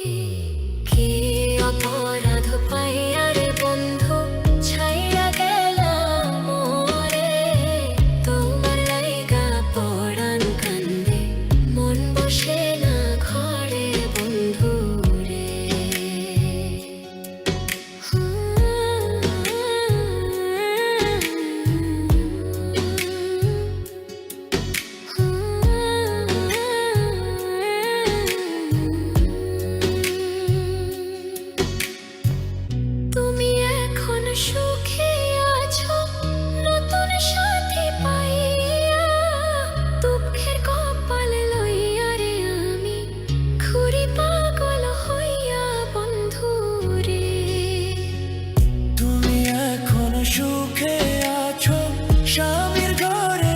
কি অথয় llores.